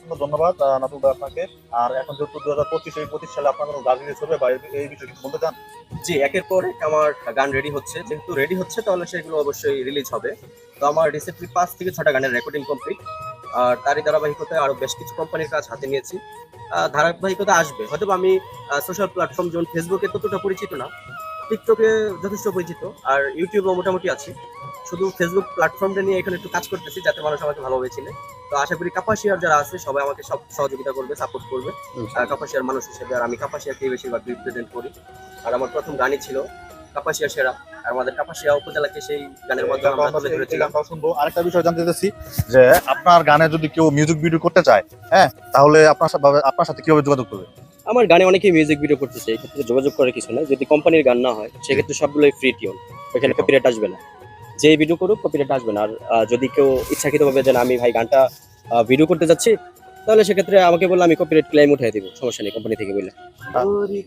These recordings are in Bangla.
অসংখ্য ধন্যবাদ নাতুল ভাই আপনাকে। আর এখন যেহেতু দু হাজার পঁচিশ এই পঁচিশ সালে আপনার কোনো গান রিলিজ হবে বা এই- বিষয়ে কিছু বলতে চান? জি, একের পর আমার গান রেডি হচ্ছে। যেহেতু রেডি হচ্ছে, তাহলে সেগুলো অবশ্যই রিলিজ হবে। তো আমার রিসেন্টলি পাঁচ থেকে ছটা গানের রেকর্ডিং কমপ্লিট আর তারই ধারাবাহিকতায় আরও বেশ কিছু কোম্পানির কাজ হাতে নিয়েছি। ধারাবাহিকতা আসবে। হয়তো আমি সোশ্যাল প্ল্যাটফর্ম যেমন ফেসবুকে ততটা পরিচিত না। টিকটকে যথেষ্ট পরিচিত আর ইউটিউবেও মোটামুটি আছি। শুধু ফেসবুক প্ল্যাটফর্মটা নিয়ে এখানে একটু কাজ করতেছি যাতে মানুষ আমাকে ভালোভাবে চিনে। তো আশা করি কাপাসিয়ার যারা আছে সবাই আমাকে সব সহযোগিতা করবে সাপোর্ট করবে। আর কাপাসিয়ার মানুষ হিসেবে আর আমি কাপাসিয়াকেই বেশিরভাগ রিপ্রেজেন্ট করি। আর আমার প্রথম গানই ছিল কাপাসিয়া সেরা। আর আমাদের কাপাসিয়া উপজেলাকে সেই গানের মাধ্যমে আমরা শুনব। আরেকটা বিষয় জানতে চাইছি যে আপনার গানে যদি কেউ মিউজিক ভিডিও করতে চায় হ্যাঁ তাহলে আপনার আপনার সাথে কীভাবে যোগাযোগ করবে? আমার গানে অনেকেই মিউজিক ভিডিও করতেছে এই ক্ষেত্রে যোগাযোগ করার কিছু না যদি কোম্পানির গান না হয় সেক্ষেত্রে সবগুলোই ফ্রি টিউন ওখানে কপিরাইট আসবে না। যে ভিডিও করুক কপিরাইট আসবে না। আর যদি কেউ ইচ্ছাকৃতভাবে যে না, আমি ভাই গানটা ভিডিও করতে যাচ্ছি তাহলে সেক্ষেত্রে আমাকে বললে আমি কপিরাইট ক্লেম উঠিয়ে দিব। সমস্যা নেই কোম্পানি থেকে বললে।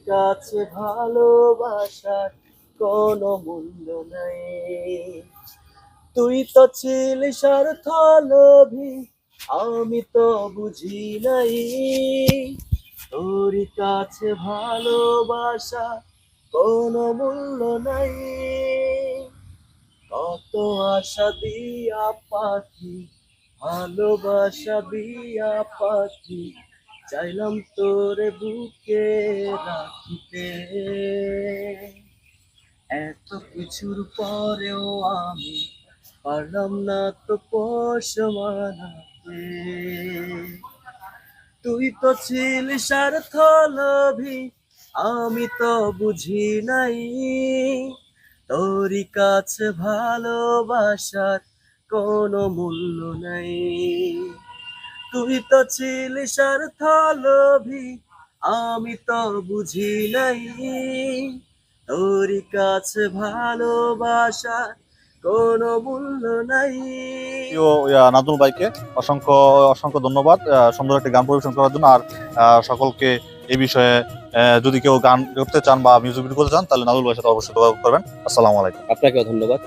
কাছে ভালোবাসার কোনো মূল্য নাই। তুই তো ছিলি স্বার্থ লোভী আমি তো বুঝি নাই। কাছে ভালোবাসা কোনো মূল্য নাই। কত আশা দিয়া পাখি, ভালোবাসা দিয়া পাখি, চাইলাম তোরে বুকে রাখিতে। এত কিছুর পরেও আমি পারলাম না তো পোষ মানাতে। তুই তো ছিলি স্বার্থ আমি তো বুঝি নাই। তোরই কাছে ভালোবাসার কোনো মূল্য নাই। তুই তো ছিলি স্বার্থ আমি তো বুঝি নাই। তোরই কাছে ভালোবাসার কোনো মূল্য নাই। নাজমুল ভাইকে অসংখ্য অসংখ্য ধন্যবাদ। আহ, সুন্দর একটি গান পরিবেশন করার জন্য। আর আহ, সকলকে এই বিষয়ে আহ, যদি কেউ গান করতে চান বা মিউজিক ভিডিও করতে চান তাহলে নাজুল ভাইয়ের সাথে অবশ্যই যোগাযোগ করবেন। আসসালামু আলাইকুম। আপনাকেও ধন্যবাদ।